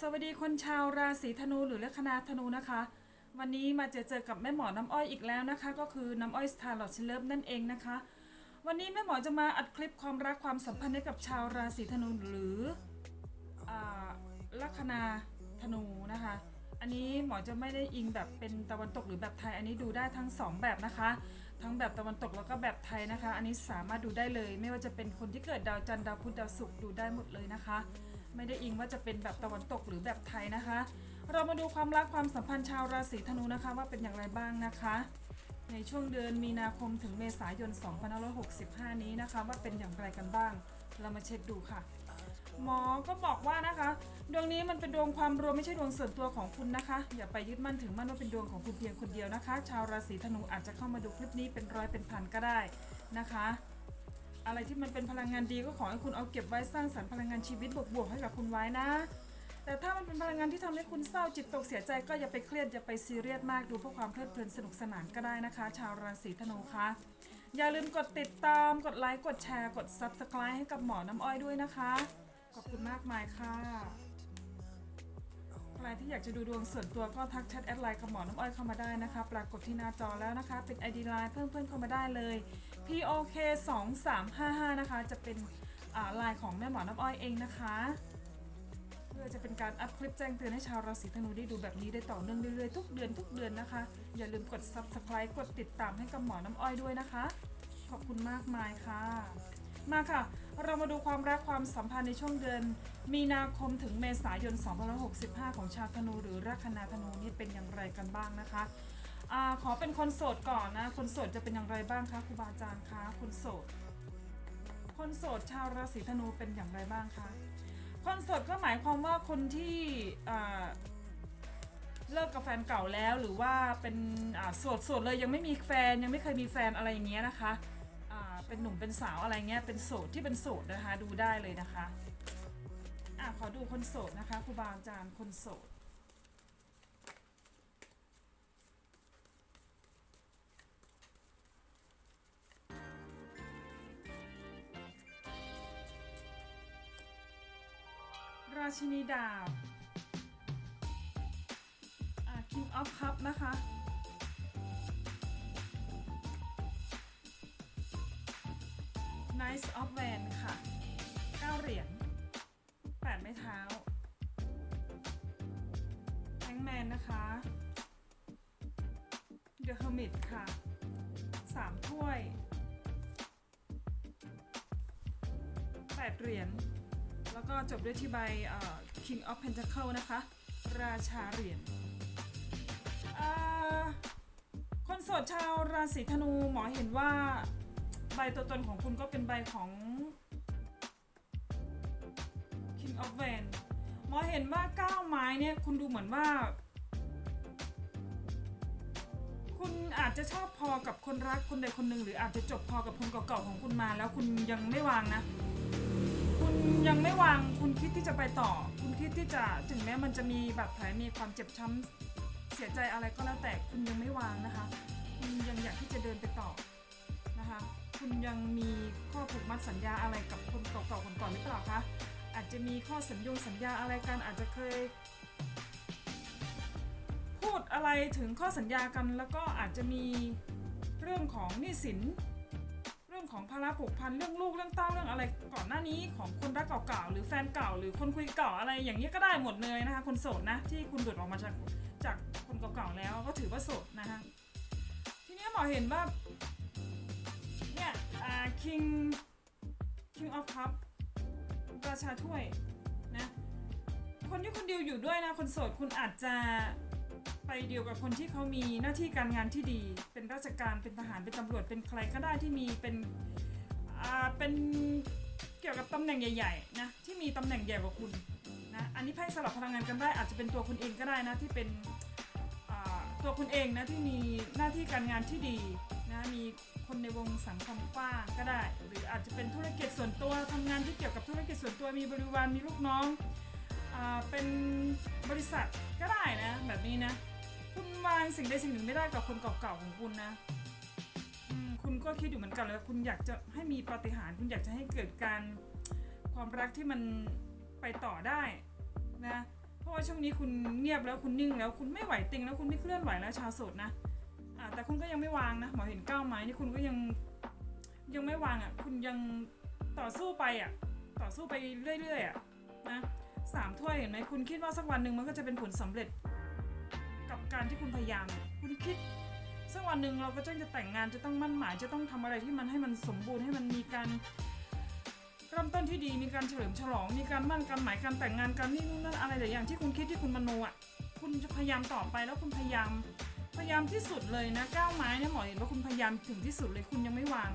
สวัสดีคนชาวราศีธนูหรือลัคนาธนูนะคะ วันนี้มาเจอเจอกับแม่หมอน้ำอ้อยอีกแล้วนะคะ ก็คือน้ำอ้อยสตาร์ลอดชิลเลฟนั่นเองนะคะ วันนี้แม่หมอจะมาอัดคลิปความรักความสัมพันธ์ให้กับชาวราศีธนูหรือลัคนาธนูนะคะ อันนี้หมอจะไม่ได้อิงแบบเป็นตะวันตกหรือแบบไทย อันนี้ดูได้ทั้งสองแบบนะคะ ทั้งแบบตะวันตกแล้วก็แบบไทยนะคะ อันนี้สามารถดูได้เลย ไม่ว่าจะเป็นคนที่เกิดดาวจันทร์ดาวพุธดาวศุกร์ดูได้หมดเลยนะคะ ไม่ได้อิงว่าจะเป็นแบบตะวันตกหรือแบบไทยนะคะ เรามาดูความรักความสัมพันธ์ชาวราศีธนูนะคะว่าเป็นอย่างไรบ้างนะคะ ในช่วงเดือนมีนาคมถึงเมษายน 2565 นี้นะคะ ว่าเป็นอย่างไรกันบ้าง เรามาเช็คดูค่ะ หมอก็บอกว่านะคะดวงนี้มันเป็นดวงความรวมไม่ใช่ดวงส่วนตัวของคุณนะคะ อย่าไปยึดมั่นถึงมั่นว่าเป็นดวงของคุณเพียงคนเดียวนะคะ ชาวราศีธนูอาจจะเข้ามาดูคลิปนี้เป็นร้อยเป็นพันก็ได้นะคะ อะไรที่มันเป็นพลังงานดีก็ขอให้คุณเอาเก็บไว้สร้างสรรค์พลังงานชีวิตบวกๆให้กับคุณไว้นะ แต่ถ้ามันเป็นพลังงานที่ทำให้คุณเศร้าจิตตกเสียใจก็อย่าไปเครียดอย่าไปซีเรียสมากดูเพื่อความเพลิดเพลินสนุกสนานก็ได้นะคะ ชาวราศีธนูคะอย่าลืมกดติดตามกดไลค์กดแชร์กด Subscribe ให้กับหมอน้ำอ้อยด้วยนะคะ ขอบคุณมากมายค่ะ ใครที่อยากจะดูดวงส่วนตัวก็ทักแชทแอดไลน์กับหมอน้ำอ้อยเข้ามาได้นะคะ ปรากฏที่หน้าจอแล้วนะคะ เป็น ID ไลน์เพิ่มเพื่อนเข้ามาได้เลย POK 2 3 5 5นะคะ จะเป็นอ่าไลน์ของแม่หมอน้ำอ้อยเองนะคะ เพื่อจะเป็นการอัพคลิปแจ้งเตือนให้ชาวราศีธนูได้ดูแบบนี้ได้ต่อเนื่องเรื่อยๆ ทุกเดือนทุกเดือนนะคะ อย่าลืมกด Subscribe กดติดตามให้กับหมอน้ำอ้อยด้วยนะคะ ขอบคุณมากมายค่ะ มาค่ะ เรามาดูความรักความสัมพันธ์ในช่วงเดือน มีนาคมถึงเมษายน 2565 ของชาวธนูหรือลัคนาธนูนี่เป็นอย่างไรกันบ้างนะคะ อาขอเป็นคนโสดก่อนนะ คนโสดจะเป็นอย่างไรบ้างคะครูบาอาจารย์คะคนโสด คนโสดชาวราศีธนูเป็นอย่างไรบ้างคะคนโสดก็หมายความว่าคนที่เลิกกับแฟนเก่าแล้วหรือว่าเป็นโสดโสดเลยยังไม่มีแฟนยังไม่เคยมีแฟนอะไรอย่างเงี้ยนะคะเป็นหนุ่มเป็นสาวอะไรเงี้ยเป็นโสดที่เป็นโสดนะคะดูได้เลยนะคะอะขอดูคนโสดนะคะครูบาอาจารย์คนโสด ราชินีดาบอ่า King of Cup นะคะ Knight of w a n ค่ะ 9 เหรียญ8ไม้เท้า Hangman นะคะ The Hermit ค่ะ 3 ถ้วย 8 เหรียญ แล้วก็จบด้วยที่ใบ King of Pentacle นะคะ ราชาเหรียญคนโสดชาวราศีธนูหมอเห็นว่าใบตัวตนของคุณก็เป็นใบของ King of Wand หมอเห็นว่า9ไม้เนี่ยคุณดูเหมือนว่า คุณอาจจะชอบพอกับคนรักคนใดคนหนึ่งหรืออาจจะจบพอกับคนเก่าๆของคุณมาแล้วคุณยังไม่วางนะ ยังไม่วางคุณคิดที่จะไปต่อ คุณคิดที่จะถึงแม้มันจะมีบาดแผลมีความเจ็บช้ำเสียใจอะไรก็แล้วแต่คุณยังไม่วางนะคะคุณยังอยากที่จะเดินไปต่อนะคะ คุณยังมีข้อผูกมัดสัญญาอะไรกับคนเก่าๆคนก่อนหรือเปล่าคะอาจจะมีข้อสัญญงสัญญาอะไรกันอาจจะเคย พูดอะไรถึงข้อสัญญากันแล้วก็อาจจะมีเรื่องของหนี้สิน ของภาระผูกพันเรื่องลูกเรื่องเต้าเรื่องอะไรก่อนหน้านี้ของคนรักเก่าๆหรือแฟนเก่า หรือคนคุยเก่าอะไรอย่างนี้ก็ได้หมดเลยนะคะคนโสดนะที่คุณหลุดออกมาจากจากคนเก่าๆแล้วก็ถือว่าโสดนะคะทีนี้หมอเห็นว่าเนี่ยอ่า king king of cup ราชาถ้วยนะคนที่คุณดิวอยู่ด้วยนะคนโสดคุณอาจจะ ไปเดียวกับคนที่เขามีหน้าที่การงานที่ดี เป็นราชการเป็นทหารเป็นตำรวจเป็นใครก็ได้ที่มีเป็นอ่าเป็นเกี่ยวกับตำแหน่งใหญ่ๆนะที่มีตำแหน่งใหญ่กว่าคุณนะอันนี้ไพ่สลับพลังงานกันได้อาจจะเป็นตัวคุณเองก็ได้นะที่เป็นตัวคุณเองนะที่มีหน้าที่การงานที่ดีนะมีคนในวงสังคมกว้างก็ได้ หรืออาจจะเป็นธุรกิจส่วนตัวทำงานที่เกี่ยวกับธุรกิจส่วนตัวมีบริวารมีลูกน้องอเป็นบริษัทก็ได้นะแบบนี้นะ คุณวางสิ่งใดสิ่งหนึ่งไม่ได้กับคนเก่าๆของคุณนะคุณก็คิดอยู่เหมือนกันเลยว่าคุณอยากจะให้มีปาฏิหาริย์คุณอยากจะให้เกิดการความรักที่มันไปต่อได้นะเพราะว่าช่วงนี้คุณเงียบแล้วคุณนิ่งแล้วคุณไม่ไหวติงแล้วคุณไม่เคลื่อนไหวแล้วชาวโสดนะอ่าแต่คุณก็ยังไม่วางนะหมอเห็นก้าวไม้นี่คุณก็ยังยังไม่วางอะคุณยังต่อสู้ไปอะต่อสู้ไปเรื่อยๆอะนะสามถ้วยเห็นไหมคุณคิดว่าสักวันหนึ่งมันก็จะเป็นผลสำเร็จ การที่คุณพยายาม คุณคิดสักวันหนึ่งเราก็จะจะแต่งงานจะต้องมั่นหมายจะต้องทำอะไรที่มันให้มันสมบูรณ์ให้มันมีการเริ่มต้นที่ดีมีการเฉลิมฉลองมีการมั่นการหมายการแต่งงานการนี่นู่นนั่นอะไรหลายอย่างที่คุณคิดที่คุณมโนอะคุณจะพยายามต่อไปแล้วคุณพยายามพยายามที่สุดเลยนะก้าวไม้เนี่ยหมอเห็นว่าคุณพยายามถึงที่สุดเลยคุณยังไม่วาง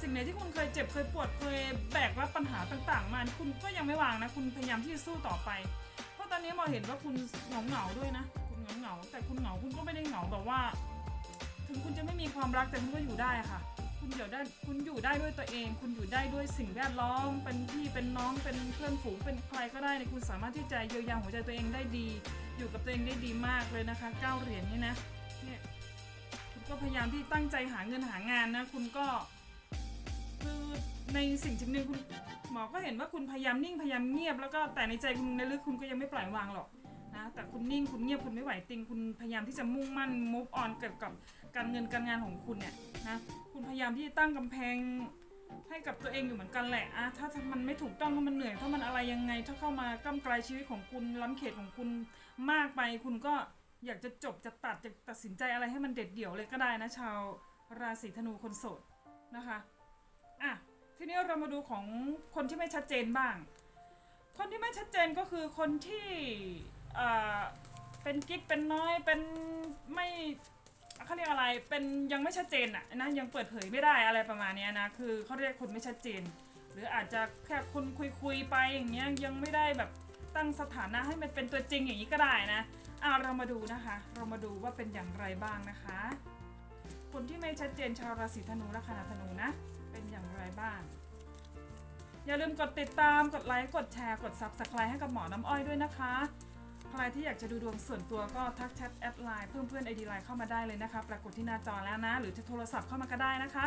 สิ่งไหนที่คุณเคยเจ็บเคยปวดเคยแบกรับปัญหาต่าง ๆ มาคุณก็ยังไม่วางนะ คุณพยายามที่จะสู้ต่อไป เพราะตอนนี้หมอเห็นว่าคุณเหงาเหงาๆด้วยนะ เหงาๆแต่คุณเหงาคุณก็ไม่ได้เหงาแบบว่า ถึงคุณจะไม่มีความรักแต่คุณก็อยู่ได้ค่ะ คุณอยู่ได้คุณอยู่ได้ด้วยตัวเอง คุณอยู่ได้ด้วยสิ่งแวดล้อม เป็นพี่เป็นน้องเป็นเพื่อนฝูงเป็นใครก็ได้เนี่ยคุณสามารถที่จะเยียวยาหัวใจตัวเองได้ดี อยู่กับตัวเองได้ดีมากเลยนะคะเก้าเหรียญนี่นะเนี่ยคุณก็พยายามที่ตั้งใจหาเงินหางานนะคุณก็คือในสิ่งสิ่งหนึ่งคุณหมอก็เห็นว่าคุณพยายามนิ่งพยายามเงียบแล้วก็แต่ในใจคุณในลึกคุณก็ยังไม่ปล่อยวางหรอก นะแต่คุณนิ่งคุณเงียบคุณไม่ไหวติง คุณพยายามที่จะมุ่งมั่น move on เกี่ยวกับการเงินการงานของคุณเนี่ยนะคุณพยายามที่จะตั้งกำแพงให้กับตัวเองอยู่เหมือนกันแหละอะถ้ามันไม่ถูกต้องถ้ามันเหนื่อยถ้ามันอะไรยังไง ถ้าเข้ามาก้ำไกลชีวิตของคุณล้ำเขตของคุณมากไป คุณก็อยากจะจบจะตัดจะตัดสินใจอะไรให้มันเด็ดเดี่ยวเลยก็ได้นะชาวราศีธนูคนโสดนะคะอะทีนี้เรามาดูของคนที่ไม่ชัดเจนบ้าง คนที่ไม่ชัดเจนก็คือคนที่ อ่อเป็นกิ๊กเป็นน้อยเป็นไม่เขาเรียกอะไรเป็นยังไม่ชัดเจนอะนะยังเปิดเผยไม่ได้อะไรประมาณเนี้ยนะคือเขาเรียกคนไม่ชัดเจน หรืออาจจะแค่คนคุยคุยๆไปอย่างเงี้ยยังไม่ได้แบบตั้งสถานะให้มันเป็นตัวจริงอย่างนี้ก็ได้นะอะเรามาดูนะคะ เรามาดูว่าเป็นอย่างไรบ้างนะคะ คนที่ไม่ชัดเจนชาวราศีธนูและคณะธนูนะ เป็นอย่างไรบ้าง อย่าลืมกดติดตามกดไลค์กดแชร์กด Subscribe ให้กับหมอน้ำอ้อยด้วยนะคะ ใครที่อยากจะดูดวงส่วนตัวก็ทักแชทแอดไลน์เพิ่มเพื่อนไอดีไลน์เข้ามาได้เลยนะคะปรากฏที่หน้าจอแล้วนะ หรือจะโทรศัพท์เข้ามาก็ได้นะคะ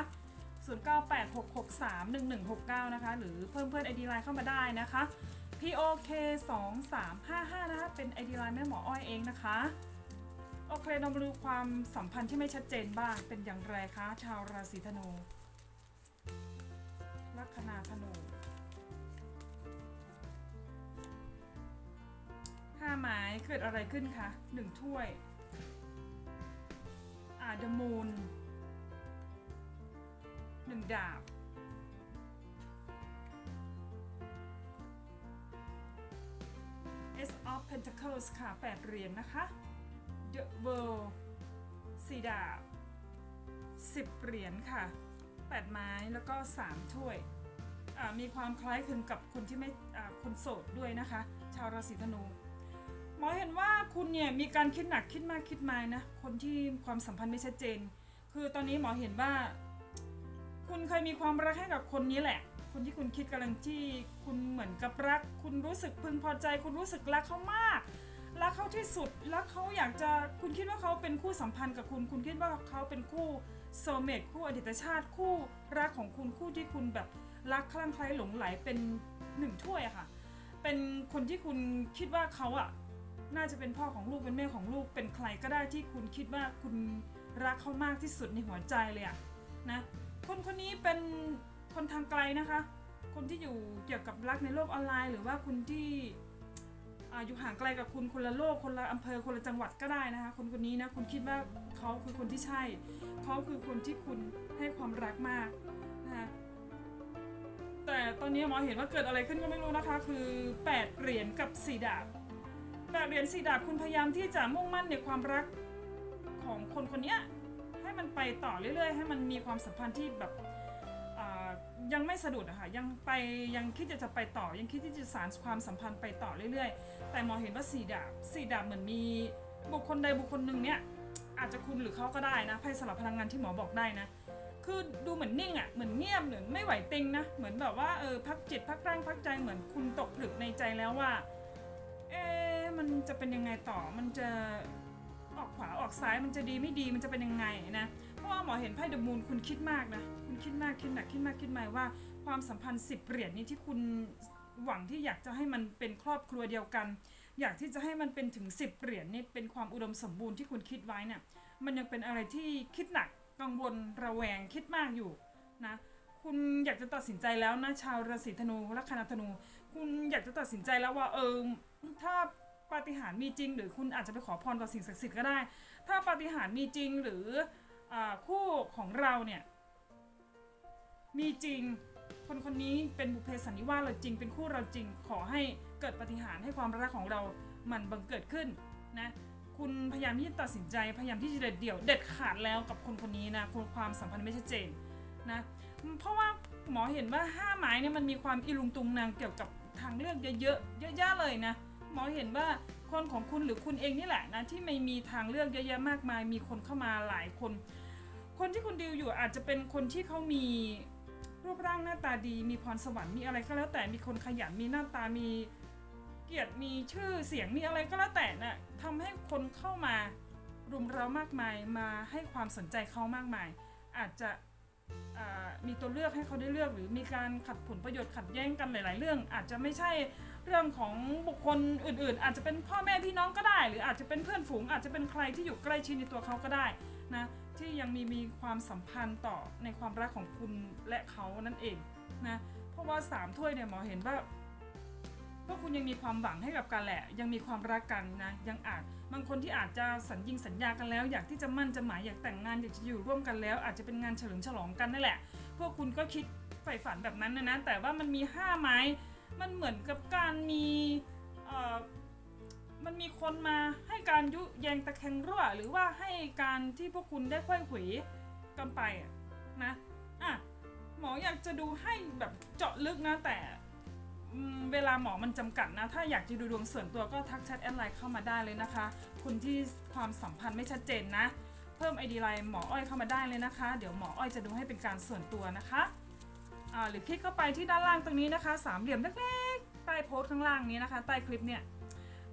0986631169 นะคะ หรือเพิ่มเพื่อนไอดีไลน์เข้ามาได้นะคะ POK 2355 นะคะเป็นไอดีไลน์แม่หมออ้อยเองนะคะโอเคเรามาดูความสัมพันธ์ที่ไม่ชัดเจนบ้างเป็นอย่างไรคะ ชาวราศีธนูลัคนาธนู ห้าไม้เกิดอะไรขึ้นคะหนึ่งถ้วย อ่าเดมูนหนึ่งดาบ Ace of Pentacles ค่ะแปดเหรียญนะคะ The World สี่ดาบสิบเหรียญค่ะแปดไม้แล้วก็สามถ้วยอ่ามีความคล้ายคลึงกับคนที่ไม่อ่าคนโสดด้วยนะคะ ชาวราศีธนู มอเห็นว่าคุณเนี่ยมีการคิดหนักคิดมากคิดมายนะ คนที่ความสัมพันธ์ไม่ชัดเจน คือตอนนี้หมอเห็นว่า คุณเคยมีความรักให้กับคนนี้แหละ คนที่คุณคิดกำลังที่คุณเหมือนกับรัก คุณรู้สึกพึงพอใจ คุณรู้สึกรักเขามากรักเขาที่สุดรักเขาอยากจะคุณคิดว่าเขาเป็นคู่สัมพันธ์กับคุณ คุณคิดว่าเขาเป็นคู่โซเมตคู่อดีตชาติคู่รักของคุณคู่ที่คุณแบบรักคลั่งไคล้หลงไหลเป็นหนึ่งถ้วยอะค่ะ เป็นคนที่คุณคิดว่าเขาอะ น่าจะเป็นพ่อของลูกเป็นแม่ของลูกเป็นใครก็ได้ที่คุณคิดว่าคุณรักเขามากที่สุดในหัวใจเลยอะนะคนคนนี้เป็นคนทางไกลนะคะ คนที่อยู่เกี่ยวกับรักในโลกออนไลน์ หรือว่าคุณที่ออยู่ห่างไกลกับคุณคนละโลกคนละอำเภอคนละจังหวัดก็ได้นะคะ คนคนนี้นะคุณคิดว่าเขาคือคนที่ใช่เขาคือคนที่คุณให้ความรักมากนะคะแต่ตอนนี้หมอเห็นว่าเกิดอะไรขึ้นก็ไม่รู้นะคะ คือ 8เหรียญกับ4ดาบ แปดเหรียญสีดาบคุณพยายามที่จะมุ่งมั่นในความรักของคนคนนี้ให้มันไปต่อเรื่อยๆ ให้มันมีความสัมพันธ์ที่แบบยังไม่สะดุดอะค่ะยังไปยังคิดจะจะไปต่อยังคิดที่จะสานความสัมพันธ์ไปต่อเรื่อยๆ แต่หมอเห็นว่าสีดาบสีดาบเหมือนมีบุคคลใดบุคคลหนึ่งเนี่ยอาจจะคุณหรือเขาก็ได้นะไพ่สลับพลังงานที่หมอบอกได้นะ คือดูเหมือนนิ่งอะเหมือนเงียบเหมือนไม่ไหวติงนะเหมือนแบบว่าเออพักจิตพักร่างพักใจเหมือนคุณตกผลึกในใจแล้วว่าเอ๊ มันจะเป็นยังไงต่อ มันจะออกขวาออกซ้าย มันจะดีไม่ดี มันจะเป็นยังไงนะ เพราะว่าหมอเห็นไพ่เดอะมูนคุณคิดมากนะ คุณคิดมากคิดหนักคิดมากคิดหมาว่าความสัมพันธ์สิบเหรียญนี้ที่คุณหวังที่อยากจะให้มันเป็นครอบครัวเดียวกัน อยากที่จะให้มันเป็นถึง10เหรียญนี่เป็นความอุดมสมบูรณ์ที่คุณคิดไว้เนี่ย มันยังเป็นอะไรที่คิดหนักกังวลระแวงคิดมากอยู่นะคุณอยากจะตัดสินใจแล้วนะชาวราศีธนูลัคนาธนู คุณอยากจะตัดสินใจแล้วว่าเออถ้า ปาฏิหาริย์มีจริง หรือคุณอาจจะไปขอพรต่อสิ่งศักดิ์สิทธิ์ก็ได้ ถ้าปาฏิหาริย์มีจริงหรืออคู่ของเราเนี่ยมีจริงคนคนนี้เป็นบุพเพสันนิวาสเราจริง เป็นคู่เราจริง ขอให้เกิดปาฏิหาริย์ให้ความรักของเรามันบังเกิดขึ้นนะคุณพยายามที่จะตัดสินใจพยายามที่จะเด็ดเดี่ยวเด็ดขาดแล้วกับคนคนนี้นะคุณความสัมพันธ์ไม่ชัดเจนนะเพราะว่าหมอเห็นว่าห้าไม้เนี่ยมันมีความอีลุงตุงนางเกี่ยวกับทางเลือกเยอะๆเยอะแยะเลยนะ หมอเห็นว่าคนของคุณหรือคุณเองนี่แหละนะที่ไม่มีทางเลือกเยอะแยะมากมาย มีคนเข้ามาหลายคน คนที่คุณดิวอยู่อาจจะเป็นคนที่เขามีรูปร่างหน้าตาดี มีพรสวรรค์มีอะไรก็แล้วแต่มีคนขยันมีหน้าตามีเกียรติมีชื่อเสียงมีอะไรก็แล้วแต่น่ะทำให้คนเข้ามารุมเรามากมายมาให้ความสนใจเขามากมาย อาจจะมีตัวเลือกให้เขาได้เลือก หรือมีการขัดผลประโยชน์ขัดแย้งกันหลาย ๆ เรื่อง อาจจะไม่ใช่ เรื่องของบุคคลอื่นๆ อาจจะเป็นพ่อแม่พี่น้องก็ได้ หรืออาจจะเป็นเพื่อนฝูง อาจจะเป็นใครที่อยู่ใกล้ชิดในตัวเขาก็ได้นะที่ยังมีมีความสัมพันธ์ต่อในความรักของคุณและเขานั่นเองนะเพราะว่าสามถ้วยเนี่ยหมอเห็นว่าพวกคุณยังมีความหวังให้กับกันแหละ ยังมีความรักกันนะยังอาจบางคนที่อาจจะสัญญิงสัญญากันแล้ว อยากที่จะมั่นจะหมายอยากแต่งงานอยากจะอยู่ร่วมกันแล้ว อาจจะเป็นงานเฉลิมฉลองกันนั่นแหละ พวกคุณก็คิดใฝ่ฝันแบบนั้นนะนะแต่ว่ามันมีห้าไม้ มันเหมือนกับการมีมันมีคนมาให้การยุแยงตะแคงรั่ว หรือว่าให้การที่พวกคุณได้ค่อยหวีกันไปนะอะหมออยากจะดูให้แบบเจาะลึกนะแต่เวลาหมอมันจำกัดนะ ถ้าอยากจะดูดวงส่วนตัวก็ทักแชทแอดไลน์เข้ามาได้เลยนะคะ คุณที่ความสัมพันธ์ไม่ชัดเจนนะ เพิ่มไอดีไลน์หมออ้อยเข้ามาได้เลยนะคะ เดี๋ยวหมออ้อยจะดูให้เป็นการส่วนตัวนะคะ อ่าหรือคลิกเข้าไปที่ด้านล่างตรงนี้นะคะ สามเหลี่ยมเล็กๆใต้โพสต์ข้างล่างนี้นะคะ ใต้คลิปเนี่ย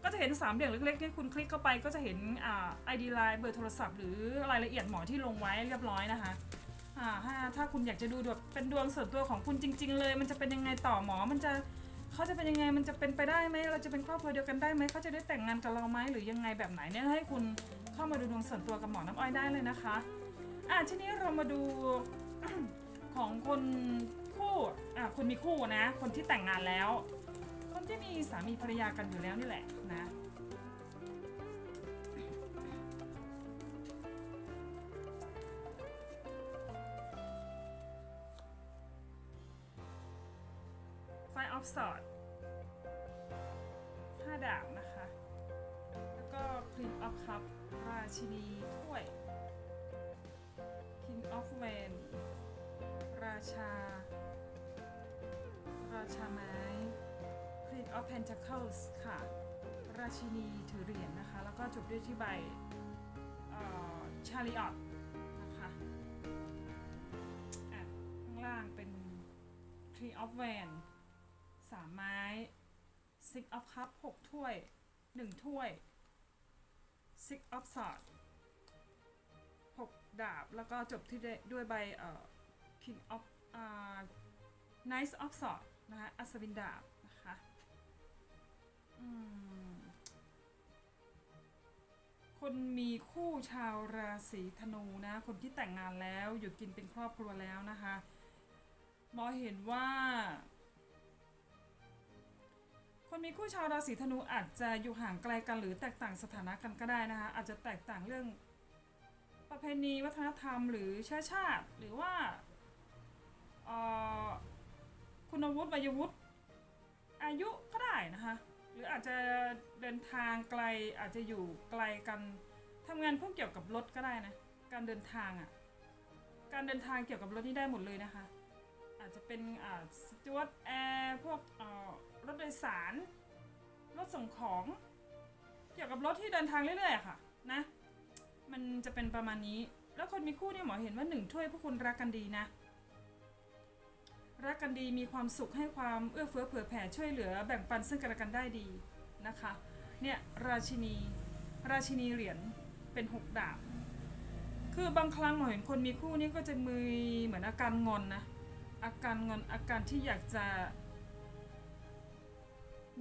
ก็จะเห็นสามเหลี่ยมเล็กๆที่คุณคลิกเข้าไปก็จะเห็นอ่า ID line เบอร์โทรศัพท์หรือรายละเอียดหมอที่ลงไว้เรียบร้อยนะคะอ่าถ้าถ้าคุณอยากจะดูแบบเป็นดวงส่วนตัวของคุณจริง ๆ เลย มันจะเป็นยังไงต่อหมอมันจะเขาจะเป็นยังไงมันจะเป็นไปได้ไหมเราจะเป็นครอบครัวเดียวกันได้ไหมเขาจะได้แต่งงานกับเราไหมหรือยังไงแบบไหนเนี่ยให้คุณเข้ามาดูดวงส่วนตัวกับหมอน้ำอ้อยได้เลยนะคะอะทีนี้เรามาดูของคน คู่อะคุณมีคู่นะ คนที่แต่งงานแล้ว คนที่มีสามีภรรยากันอยู่แล้วนี่แหละนะไฟออฟสอดห้าดาบนะคะ แล้วก็คลีนออฟคัพราชินีถ้วย King of w a n ราชา ชาไม้ Queen of Pentacles ค่ะ ราชินีถือเหรียญนะคะ แล้วก็จบด้วยที่ใบชาริออตนะคะอะข้างล่างเป็น Tree of w a n สามไม้ Six of Cup หกถ้วย หนึ่งถ้วย Six of Swords หกดาบ แล้วก็จบที่ด้วยใบเอ่อ King of อ่า Knight of Swords นะคะอัศวินดาบนะคะอืมคนมีคู่ชาวราศีธนูนะ คนที่แต่งงานแล้วอยู่กินเป็นครอบครัวแล้วนะคะหมอเห็นว่า คนมีคู่ชาวราศีธนูอาจจะอยู่ห่างไกลกันหรือแตกต่างสถานะกันก็ได้นะคะ อาจจะแตกต่างเรื่องประเพณีวัฒนธรรมหรือเชื้อชาติ หรือว่าออ คุณวุฒิวัยวุฒิอายุก็ได้นะคะ หรืออาจจะเดินทางไกลอาจจะอยู่ไกลกันทำงานพวกเกี่ยวกับรถก็ได้นะ การเดินทางอะ่ะ การเดินทางเกี่ยวกับรถนี่ได้หมดเลยนะคะ อาจจะเป็นอ่าสจวตแอร์พวกรถโดยสาร รถส่งของ เกี่ยวกับรถที่เดินทางเรื่อยๆค่ะนะ มันจะเป็นประมาณนี้ แล้วคนมีคู่เนี่ยหมอเห็นว่าหนึ่งถ้วยพวกคุณรักกันดีนะ รักกันดีมีความสุขให้ความเอื้อเฟื้อเผื่อแผ่ช่วยเหลือแบ่งปันซึ่งกันและกันได้ดีนะคะเนี่ยราชินี ราชินีเหรียญเป็นหกดาบ คือบางครั้งหมอเห็นคนมีคู่นี่ก็จะมีเหมือนอาการงอนนะอาการงอนอาการที่อยากจะ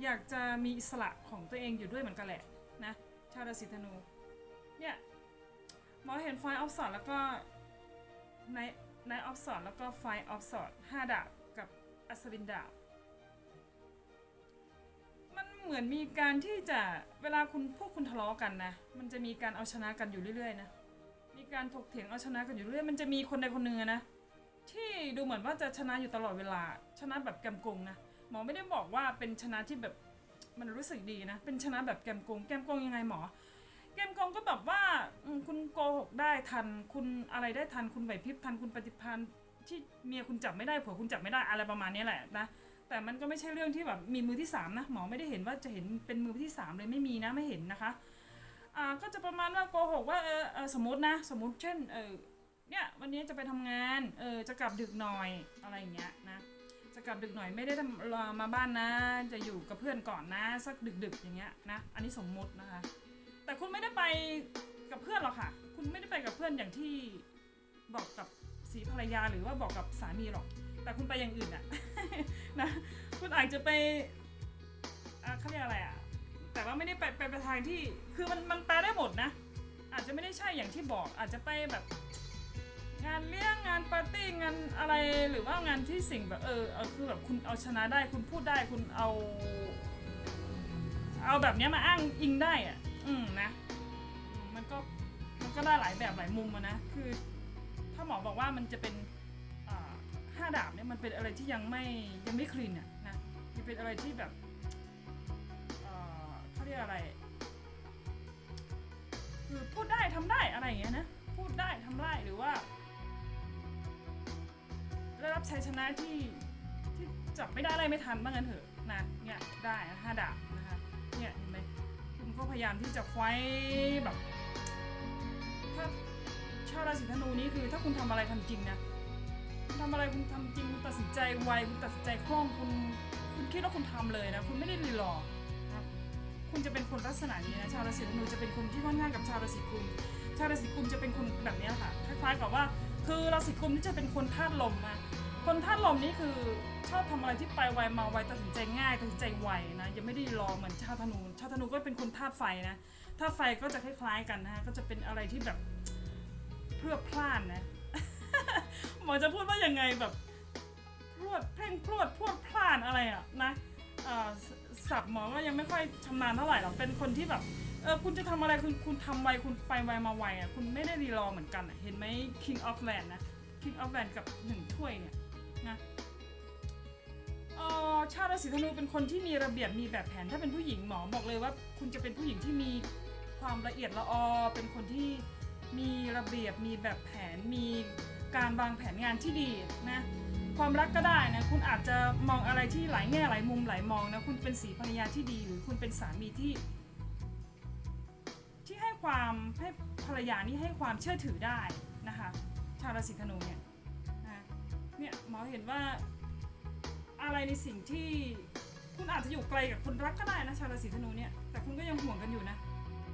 อยากจะมีอิสระของตัวเองอยู่ด้วยเหมือนกันแหละนะชาวราศีธนูเนี่ยหมอเห็นไฟออฟสอดแล้วก็ใน ในออฟสอดแล้วก็ไฟออฟสอดห้าดาบกับอัศวินดาบ มันเหมือนมีการที่จะเวลาคุณพวกคุณทะเลาะกันนะ มันจะมีการเอาชนะกันอยู่เรื่อยๆนะ มีการถกเถียงเอาชนะกันอยู่เรื่อย มันจะมีคนใดคนหนึ่งอนะที่ดูเหมือนว่าจะชนะอยู่ตลอดเวลา ชนะแบบแกมกงนะ หมอไม่ได้บอกว่าเป็นชนะที่แบบมันรู้สึกดีนะ เป็นชนะแบบแกมกง แกมกงยังไงหมอ แกมกองก็แบบว่าอืมคุณโกหกได้ทันคุณอะไรได้ทันคุณไหวพริบทันคุณปฏิพันธ์ที่เมียคุณจับไม่ได้ผัวคุณจับไม่ได้อะไรประมาณนี้แหละนะแต่มันก็ไม่ใช่เรื่องที่แบบมีมือที่สามนะหมอไม่ได้เห็นว่าจะเห็นเป็นมือที่สามเลยไม่มีนะไม่เห็นนะคะอ่าก็จะประมาณว่าโกหกว่าเออเออสมมตินะสมมติเช่นเออเนี่ยวันนี้จะไปทำงานเออจะกลับดึกหน่อยอะไรอย่างเงี้ยนะจะกลับดึกหน่อยไม่ได้ทำรอมาบ้านนะ จะอยู่กับเพื่อนก่อนนะ สักดึกๆอย่างเงี้ยนะอันนี้สมมตินะคะ แต่คุณไม่ได้ไปกับเพื่อนหรอกค่ะ คุณไม่ได้ไปกับเพื่อนอย่างที่บอกกับสีภรรยาหรือว่าบอกกับสามีหรอก แต่คุณไปอย่างอื่นอะ นะ คุณอาจจะไปอ่าเขาเรียกอะไรอะแต่ว่าไม่ได้ไปไปไปทางที่ คือมันมันแปลได้หมดนะ อาจจะไม่ได้ใช่อย่างที่บอก อาจจะไปแบบ งานเลี้ยงงานปาร์ตี้งานอะไรหรือว่างานที่สิ่งแบบเออเออคือแบบคุณเอาชนะได้คุณพูดได้คุณเอา เอาแบบเนี้ยมาอ้างอิงได้อะ อืมนะ มันก็มันก็ได้หลายแบบหลายมุมอะนะ คือ ถ้าหมอบอกว่ามันจะเป็นห้าดาบเนี่ยมันเป็นอะไรที่ยังไม่ยังไม่คลีนอะนะมันเป็นอะไรที่แบบเขาเรียกอะไร คือพูดได้ทำได้อะไรอย่างเงี้ยนะ พูดได้ทำได้หรือว่าได้รับชัยชนะที่ที่จับไม่ได้อะไรไม่ทันบ้างกันเถอะนะเนี่ยได้นะห้าดาบ ก็พยายามที่จะไฟแบบ ถ้าชาวราศีธนูนี้คือ ถ้าคุณทำอะไรทำจริงนะคุณทำอะไรคุณทำจริงคุณตัดสินใจไวคุณตัดสินใจคล่องคุณคุณคิดว่าคุณทำเลยนะ คุณไม่ได้รีรอนะคุณจะเป็นคนลักษณะนี้นะชาวราศีธนูจะเป็นคนที่ค่อนข้างกับชาวราศีกุมชาวราศีกุมจะเป็นคนแบบนี้ค่ะคล้ายๆกับว่า คือราศีกุมนี่จะเป็นคนธาตุลมนะ คนธาตุลมนี่คือชอบทำอะไรที่ไปไวมาไวตัดสินใจง่ายตัดสินใจไวนะยังไม่ได้รอเหมือนชาวธนูชาวธนูก็เป็นคนธาตุไฟนะธาตุไฟก็จะคล้ายๆกันนะฮะก็จะเป็นอะไรที่แบบเพลือพลานนะ หมอจะพูดว่ายังไงแบบพรวดเพ่งพรวดพรวดพลานอะไรอะนะเอ่อสสับหมอก็ยังไม่ค่อยชำนาญเท่าไหร่หรอกเป็นคนที่แบบเออคุณจะทำอะไรคุณคุณทำไวคุณไปไวมาไวอะคุณไม่ได้รีรอเหมือนกันอะเห็นไหม King of Land นะ King of Land กับหนึ่งถ้วยเนี่ย นะออชาวราศีธนูเป็นคนที่มีระเบียบมีแบบแผนถ้าเป็นผู้หญิงหมอบอกเลยว่า คุณจะเป็นผู้หญิงที่มีความละเอียดละออ เป็นคนที่มีระเบียบมีแบบแผนมีการวางแผนงานที่ดีนะความรักก็ได้นะคุณอาจจะมองอะไรที่หลายแง่หลายมุมหลายมองนะคุณเป็นสีภรรยาที่ดีหรือคุณเป็นสามีที่ ที่ให้ความให้ภรรยานี่ให้ความเชื่อถือได้นะคะชาวราศีธนูเนี่ย เนี่ยหมอเห็นว่า อะไรในสิ่งที่คุณอาจจะอยู่ไกลกับคนรักก็ได้นะชาวราศีธนูเนี่ยแต่คุณก็ยังห่วงกันอยู่นะ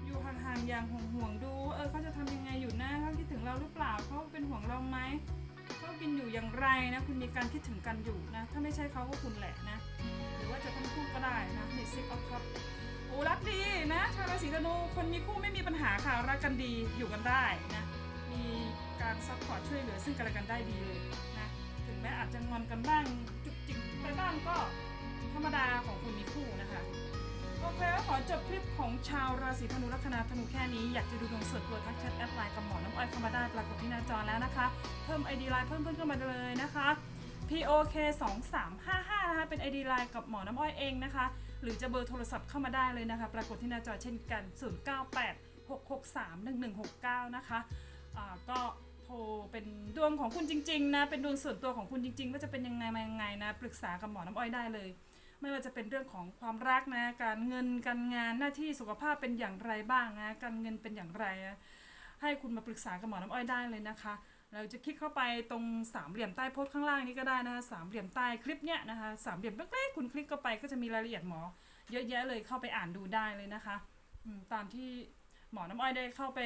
อยู่ห่างๆอย่างห่วงๆดูเออเขาจะทำยังไงอยู่นะเขาคิดถึงเราหรือเปล่าเขาเป็นห่วงเราไหมเขากินอยู่อย่างไรนะ คุณมีการคิดถึงกันอยู่นะ ถ้าไม่ใช่เขาก็คุณแหละนะ หรือว่าจะทั้งคู่ก็ได้นะในซิกออฟคัพโอ้รักดีนะชาวราศีธนูคนมีคู่ไม่มีปัญหาค่ะรักกันดีอยู่กันได้นะมีการซัพพอร์ตช่วยเหลือซึ่งกันและกันได้ดีเลย แม้อาจจะงอนกันบ้างจุกจิกไปบ้างก็ธรรมดาของคนมีคู่นะคะโอเคก็ขอจบคลิปของชาวราศีธนูลัคนาธนูแค่นี้ อยากจะดูดวงส่วนตัวทักแชทแอดไลน์กับหมอน้ำอ้อยเข้ามาได้ปรากฏที่หน้าจอแล้วนะคะ เพิ่ม ID ไลน์เพิ่มเพิ่มเข้ามาเลยนะคะ POK 2 3 5 5นะคะเป็น ID ไลน์กับหมอน้ำอ้อยเองนะคะ หรือจะเบอร์โทรศัพท์เข้ามาได้เลยนะคะ ปรากฏที่หน้าจอเช่นกัน 098 663 1169 นะคะอ่าก็ โทรเป็นดวงของคุณจริง ๆ นะ เป็นดวงส่วนตัวของคุณจริง ๆ ว่าจะเป็นยังไงมายังไงนะ ปรึกษากับหมอน้ำอ้อยได้เลย ไม่ว่าจะเป็นเรื่องของความรักนะ การเงินการงานหน้าที่สุขภาพเป็นอย่างไรบ้างนะการเงินเป็นอย่างไรนะให้คุณมาปรึกษากับหมอน้ำอ้อยได้เลยนะคะ เราจะคลิกเข้าไปตรงสามเหลี่ยมใต้โพสต์ข้างล่างนี้ก็ได้นะคะสามเหลี่ยมใต้คลิปเนี้ยนะคะสามเหลี่ยมเล็กๆคุณคลิกเข้าไปก็จะมีรายละเอียดหมอ เยอะแยะเลยเข้าไปอ่านดูได้เลยนะคะตามที่ หมอน้ำอ้อยได้เข้าไป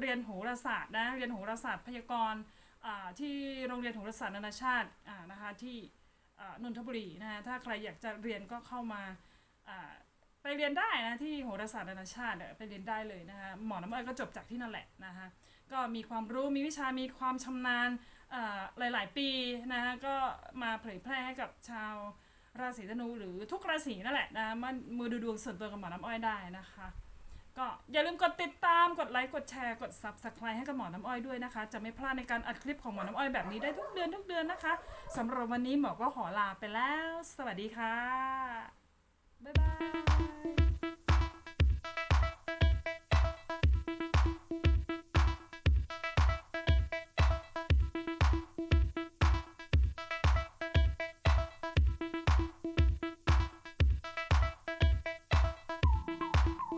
เรียนโหราศาสตร์นะเรียนโหราศาสตร์พยากรณ์ที่โรงเรียนโหราศาสตร์นานาชาตินะคะที่นนทบุรีนะถ้าใครอยากจะเรียนก็เข้ามาอ่าเรียนได้นะที่โหราศาสตร์นานาชาติไปเรียนได้เลยนะคะหมอน้ำอ้อยก็จบจากที่นั่นแหละนะคะก็มีความรู้มีวิชามีความชำนาญหลาย ๆ ปีนะคะก็มาเผยแพร่ให้กับชาวราศีธนูหรือทุกราศีนั่นแหละนะมันมือดูดวงส่วนตัวกับหมอน้ำอ้อยได้นะคะ ก็อย่าลืมกดติดตามกดไลค์กดแชร์กด subscribe ให้กับหมอน้ำอ้อยด้วยนะคะ จะไม่พลาดในการอัดคลิปของหมอน้ำอ้อยแบบนี้ได้ทุกเดือนทุกเดือนนะคะสำหรับวันนี้หมอก็ขอลาไปแล้ว สวัสดีค่ะ บ๊ายบาย